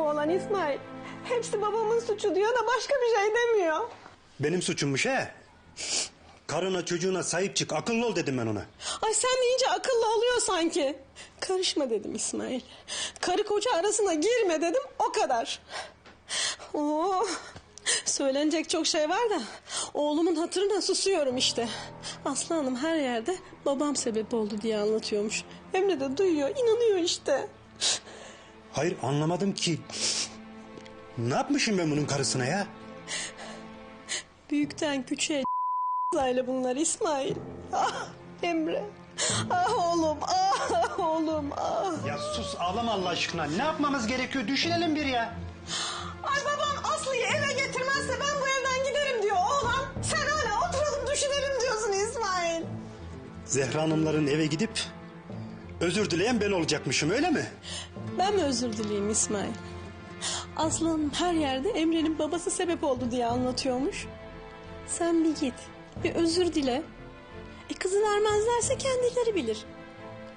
bu olan İsmail. Hepsi babamın suçu diyor da başka bir şey demiyor. Benim suçummuş he. Karına çocuğuna sahip çık akıllı ol dedim ben ona. Ay sen deyince akıllı oluyor sanki. Karışma dedim İsmail. Karı koca arasına girme dedim o kadar. Oo, söylenecek çok şey var da oğlumun hatırına susuyorum işte. Aslı Hanım her yerde babam sebep oldu diye anlatıyormuş. Emre de duyuyor inanıyor işte. Hayır anlamadım ki. Ne yapmışım ben bunun karısına ya? Büyükten küçüğe aile bunlar İsmail. Ah Emre. Ah oğlum ah oğlum ah. Ya sus ağlama Allah aşkına. Ne yapmamız gerekiyor? Düşünelim bir ya. Ay babam Aslı'yı eve getirmezse ben bu evden giderim diyor oğlan. Sen hala oturalım düşünelim diyorsun İsmail. Zehra Hanımların eve gidip özür dileyen ben olacakmışım öyle mi? Ben mi özür dileyim İsmail? Aslı Hanım her yerde Emre'nin babası sebep oldu diye anlatıyormuş. Sen bir git, bir özür dile. E kızı vermezlerse kendileri bilir.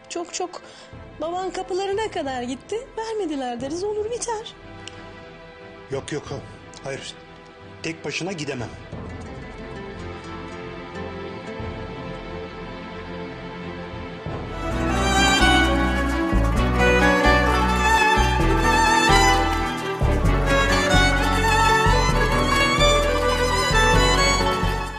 Çok çok baban kapılarına kadar gitti, vermediler deriz olur biter. Yok yok hayır. Tek başına gidemem.